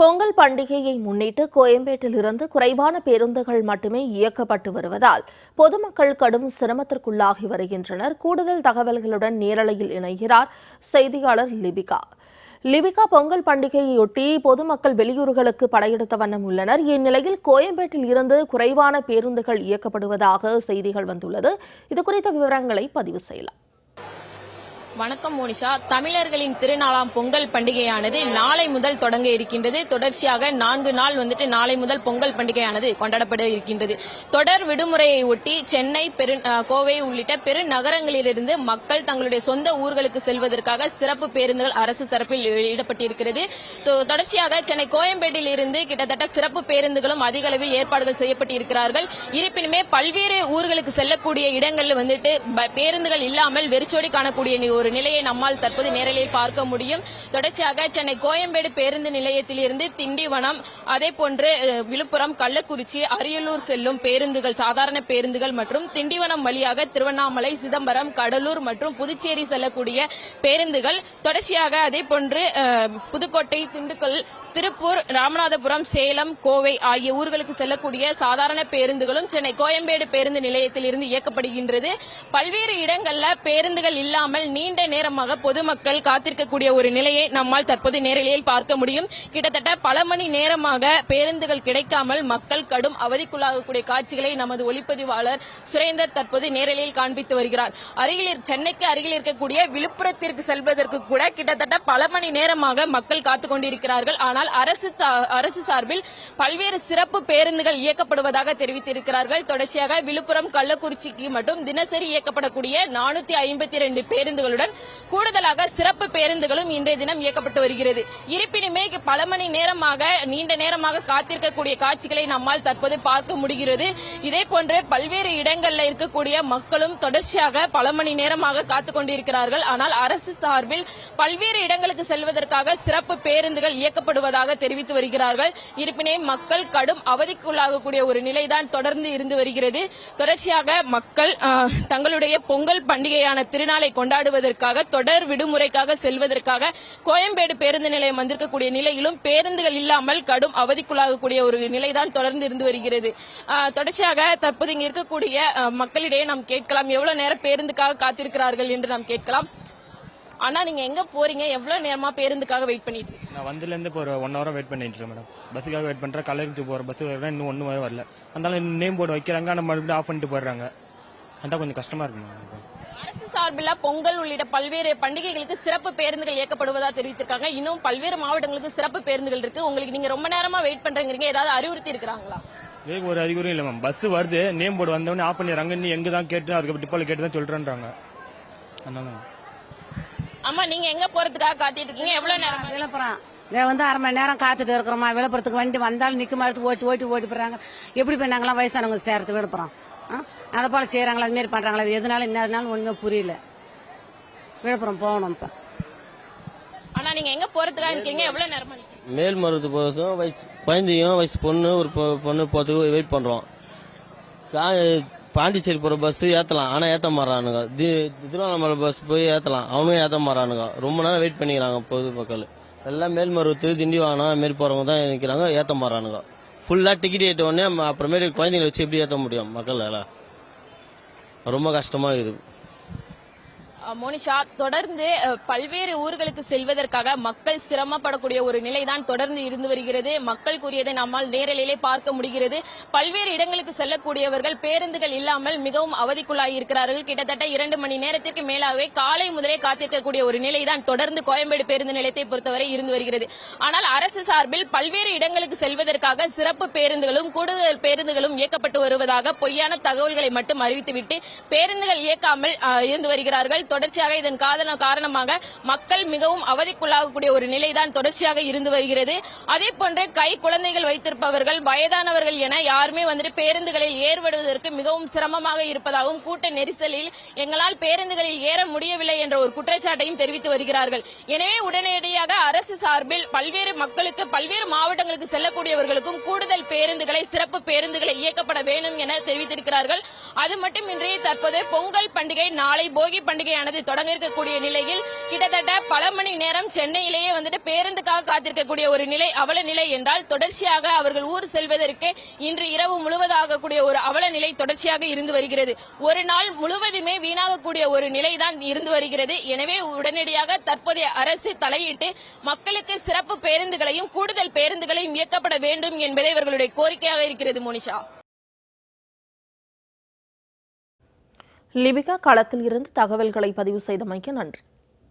பொங்கல் பண்டிகையை முன்னிட்டு கோயம்பேட்டிலிருந்து குறைவான பேருந்துகள் மட்டுமே இயக்கப்பட்டு வருவதால் பொதுமக்கள் கடும் சிரமத்திற்குள்ளாகி வருகின்றனர். கூடுதல் தகவல்களுடன் நேரலையில் இணைகிறார் செய்தியாளர் லிபிகா. லிபிகா பொங்கல் பண்டிகையொட்டி பொதுமக்கள் வெளியூர்களுக்கு படையெடுத்த வண்ணம் உள்ளனர். இந்நிலையில் கோயம்பேட்டில் இருந்து குறைவான பேருந்துகள் இயக்கப்படுவதாக செய்திகள் வந்துள்ளது. இது குறித்த விவரங்களை பதிவு செய்யலாம். வணக்கம் மோனிஷா. தமிழர்களின் திருநாளாம் பொங்கல் பண்டிகையானது நாளை முதல் தொடங்க இருக்கின்றது. தொடர்ச்சியாக நான்கு நாள் வந்துட்டு நாளை முதல் பொங்கல் பண்டிகையானது கொண்டாடப்பட இருக்கின்றது. தொடர் விடுமுறையை ஒட்டி சென்னை பெரு கோவை உள்ளிட்ட பெருநகரங்களிலிருந்து மக்கள் தங்களுடைய சொந்த ஊர்களுக்கு செல்வதற்காக சிறப்பு பேருந்துகள் அரசு தரப்பில் வெளியிடப்பட்டிருக்கிறது தொடர்ச்சியாக சென்னை கோயம்பேட்டில் இருந்து கிட்டத்தட்ட சிறப்பு பேருந்துகளும் அதிக அளவில் ஏற்பாடுகள் செய்யப்பட்டிருக்கிறார்கள். இருப்பினுமே பல்வேறு ஊர்களுக்கு செல்லக்கூடிய இடங்களில் வந்துட்டு பேருந்துகள் இல்லாமல் வெறிச்சோடி காணக்கூடிய ஒரு நிலையை நம்மால் தற்போது நேரலையில் பார்க்க முடியும். தொடர்ச்சியாக சென்னை கோயம்பேடு பேருந்து நிலையத்திலிருந்து திண்டிவனம் அதே போன்று விழுப்புரம் கள்ளக்குறிச்சி அரியலூர் செல்லும் பேருந்துகள் சாதாரண பேருந்துகள் மற்றும் திண்டிவனம் வழியாக திருவண்ணாமலை சிதம்பரம் கடலூர் மற்றும் புதுச்சேரி செல்லக்கூடிய பேருந்துகள். தொடர்ச்சியாக அதே போன்று புதுக்கோட்டை திண்டுக்கல் திருப்பூர் ராமநாதபுரம் சேலம் கோவை ஆகிய ஊர்களுக்கு செல்லக்கூடிய சாதாரண பேருந்துகளும் சென்னை கோயம்பேடு பேருந்து நிலையத்தில் இருந்து இயக்கப்படுகின்றது. பல்வேறு இடங்கள்ல பேருந்துகள் இல்லாமல் நீண்ட நேரமாக பொதுமக்கள் காத்திருக்கக்கூடிய ஒரு நிலையை நம்மால் தற்போது நேரலையில் பார்க்க முடியும். கிட்டத்தட்ட பல மணி நேரமாக பேருந்துகள் கிடைக்காமல் மக்கள் கடும் அவதிக்குள்ளாகக்கூடிய காட்சிகளை நமது ஒளிப்பதிவாளர் சுரேந்தர் தற்போது நேரலையில் காண்பித்து வருகிறார். அருகில் சென்னைக்கு அருகில் இருக்கக்கூடிய விழுப்புரத்திற்கு செல்வதற்கு கூட கிட்டத்தட்ட பல மணி நேரமாக மக்கள் காத்துக் கொண்டிருக்கிறார்கள். ஆனால் அரசு அரசு சார்பில் பல்வேறு சிறப்பு பேருந்துகள் இயக்கப்படுவதாக தெரிவித்திருக்கிறார்கள். தொடர்ச்சியாக விழுப்புரம் கள்ளக்குறிச்சிக்கு மட்டும் தினசரி இயக்கப்படக்கூடிய நானூத்தி ஐம்பத்தி ரெண்டு பேருந்துகளுடன் கூடுதலாக சிறப்பு பேருந்துகளும் இன்றைய தினம் இயக்கப்பட்டு வருகிறது. இருப்பினுமே பல மணி நேரமாக நீண்ட நேரமாக காத்திருக்கக்கூடிய காட்சிகளை நம்மால் தற்போது பார்க்க முடிகிறது. இதே போன்று பல்வேறு இடங்களில் இருக்கக்கூடிய மக்களும் தொடர்ச்சியாக பல மணி நேரமாக காத்துக் கொண்டிருக்கிறார்கள். ஆனால் அரசு சார்பில் பல்வேறு இடங்களுக்கு செல்வதற்காக சிறப்பு பேருந்துகள் இயக்கப்படுவது வருவதாக தெரிவித்து வருகிறார்கள். இருப்பினே மக்கள் கடும் அவதிக்குள்ளாகக்கூடிய ஒரு நிலைதான் தொடர்ந்து இருந்து வருகிறது. தொடர்ச்சியாக மக்கள் தங்களுடைய பொங்கல் பண்டிகையான திருநாளை கொண்டாடுவதற்காக தொடர் விடுமுறைக்காக செல்வதற்காக கோயம்பேடு பேருந்து நிலையம் வந்திருக்கக்கூடிய நிலையிலும் பேருந்துகள் இல்லாமல் கடும் அவதிக்குள்ளாகக்கூடிய ஒரு நிலைதான் தொடர்ந்து இருந்து வருகிறது. தொடர்ச்சியாக தற்போது இங்கு இருக்கக்கூடிய மக்களிடையே நாம் கேட்கலாம். எவ்வளவு நேரம் பேருந்துக்காக காத்திருக்கிறார்கள் என்று நாம் கேட்கலாம். ஆனா நீங்க எங்க போறீங்க? எவ்வளவு நேரமா பேருந்துக்காக வெயிட் பண்ணிட்டு இருக்கீங்க? நான் வந்ததுலேருந்து இப்போ ஒரு ஒன் ஹவராக வெயிட் பண்ணிட்டு இருக்கேன் மேடம் பஸ்ஸுக்காக வெயிட் பண்ணுறேன் கலருக்கு போகிற பஸ் வரேன் இன்னும் ஒன்றும் வரல. அதனால நேம் போர்டு வைக்கிறாங்க. ஆனால் மறுபடியும் ஆஃப் பண்ணிட்டு போயிடுறாங்க. அதான் கொஞ்சம் கஷ்டமாக இருக்கு மேடம் அரசு சார்பில் பொங்கல் உள்ளிட்ட பல்வேறு பண்டிகைகளுக்கு சிறப்பு பேருந்துகள் இயக்கப்படுவதா தெரிவித்திருக்காங்க. இன்னும் பல்வேறு மாவட்டங்களுக்கு சிறப்பு பேருந்துகள் இருக்கு. உங்களுக்கு நீங்க ரொம்ப நேரமா வெயிட் பண்றீங்க ஏதாவது அறிவுறுத்தி இருக்கிறாங்களா? வேக ஒரு அறிகுறியும் இல்லை மேம் பஸ் வருது. நேம் போர்டு வந்தவொடனே ஆஃப் பண்ணிடுறாங்க. நீ எங்கே தான் கேட்டு அதுக்கு டிப்போல கேட்டு தான் சொல்கிறேன்றாங்க அதனால அம்மா நீங்க எங்க போறதுக்காக காத்திட்டு இருக்கீங்க? எவ்வளவு நேரமா? விழுப்புரம் இதை வந்து அரை மணி நேரம் காத்துட்டு இருக்கிறோமா? விழுப்புரத்துக்கு வண்டி வந்தாலும் நிற்க மாதிரி ஓட்டி ஓட்டி ஓட்டி போடுறாங்க. எப்படி பண்ணாங்களா வயசானவங்க சேரத்து விழுப்புரம் ஆ? அதை போல செய்யறாங்களா அது மாதிரி பண்றாங்களா? அது எதனால என்னதுனாலும் ஒண்ணுமே புரியல. விழுப்புரம் போகணும் இப்ப. ஆனா நீங்க எங்க போறதுக்காக இருக்கீங்க எவ்வளவு நேரமா? மேல்மருவத்து போகிறதும் வயசு குழந்தையும் வயசு பொண்ணு ஒரு பொ- பொண்ணு போகிறதுக்கு வெயிட் பண்ணுறோம் பாண்டிச்சேரி போகிற பஸ் ஏற்றலாம் ஆனால் ஏற்ற மாறானுங்க தி திருவண்ணாமலை பஸ் போய் ஏற்றலாம் அவனும் ஏற்ற மாறானுங்க ரொம்ப நேரம் வெயிட் பண்ணிக்கிறாங்க பொதுமக்கள் எல்லாம் மேல்மருவத்து திண்டிவனம் மாரி போகிறவங்க தான் நிற்கிறாங்க ஏற்ற மாறானுங்க ஃபுல்லாக டிக்கெட் ஏற்ற உடனே அப்புறமேட்டு குழந்தைங்களை வச்சு எப்படி ஏற்ற முடியும் மக்கள் எல்லாம் ரொம்ப கஷ்டமாக இருக்குது. மோனிஷா தொடர்ந்து பல்வேறு ஊர்களுக்கு செல்வதற்காக மக்கள் சிரமப்படக்கூடிய ஒரு நிலைதான் தொடர்ந்து இருந்து வருகிறது. மக்கள் கூறியதை நம்மால் நேரலிலே பார்க்க முடிகிறது. பல்வேறு இடங்களுக்கு செல்லக்கூடியவர்கள் பேருந்துகள் இல்லாமல் மிகவும் அவதிக்குள்ளாகி இருக்கிறார்கள். கிட்டத்தட்ட இரண்டு மணி நேரத்திற்கு மேலாகவே காலை முதலே காத்திருக்கக்கூடிய ஒரு நிலைதான் தொடர்ந்து கோயம்பேடு பேருந்து நிலையத்தை பொறுத்தவரை இருந்து வருகிறது. ஆனால் அரசு சார்பில் பல்வேறு இடங்களுக்கு செல்வதற்காக சிறப்பு பேருந்துகளும் கூடுதல் பேருந்துகளும் இயக்கப்பட்டு வருவதாக பொய்யான தகவல்களை மட்டும் அறிவித்துவிட்டு பேருந்துகள் இயக்காமல் இருந்து வருகிறார்கள். தொடர்ச்சியாக இதன் காதல காரணமாக மக்கள் மிகவும் அவதிக்குள்ளாகக்கூடிய ஒரு நிலைதான் தொடர்ச்சியாக இருந்து வருகிறது. அதே போன்று கை குழந்தைகள் வைத்திருப்பவர்கள் வயதானவர்கள் என யாருமே வந்துட்டு பேருந்துகளில் ஏறுவடுவதற்கு மிகவும் சிரமமாக இருப்பதாகவும் கூட்ட நெரிசலில் எங்களால் பேருந்துகளில் ஏற முடியவில்லை என்ற ஒரு குற்றச்சாட்டையும் தெரிவித்து வருகிறார்கள். எனவே உடனடியாக அரசு சார்பில் பல்வேறு மக்களுக்கு பல்வேறு மாவட்டங்களுக்கு செல்லக்கூடியவர்களுக்கும் கூடுதல் பேருந்துகளை சிறப்பு பேருந்துகளை இயக்கப்பட வேண்டும் என தெரிவித்திருக்கிறார்கள். அது மட்டுமின்றி தற்போது பொங்கல் பண்டிகை நாளை போகி பண்டிகை பண்டிகையானது தொடங்க இருக்கக்கூடிய நிலையில் கிட்டத்தட்ட பல மணி நேரம் சென்னையிலேயே வந்துட்டு பேருந்துக்காக காத்திருக்கக்கூடிய ஒரு நிலை அவல நிலை என்றால் தொடர்ச்சியாக அவர்கள் ஊர் செல்வதற்கு இன்று இரவு முழுவதாக கூடிய ஒரு அவல நிலை தொடர்ச்சியாக இருந்து வருகிறது. ஒரு நாள் முழுவதுமே வீணாகக்கூடிய ஒரு நிலைதான் இருந்து வருகிறது. எனவே உடனடியாக தற்போதைய அரசு தலையிட்டு மக்களுக்கு சிறப்பு பேருந்துகளையும் கூடுதல் பேருந்துகளையும் இயக்கப்பட வேண்டும் என்பதே இவர்களுடைய கோரிக்கையாக இருக்கிறது மோனிஷா. லிபிகா களத்தில் இருந்து தகவல்களை பதிவு செய்தமைக்கு நன்றி.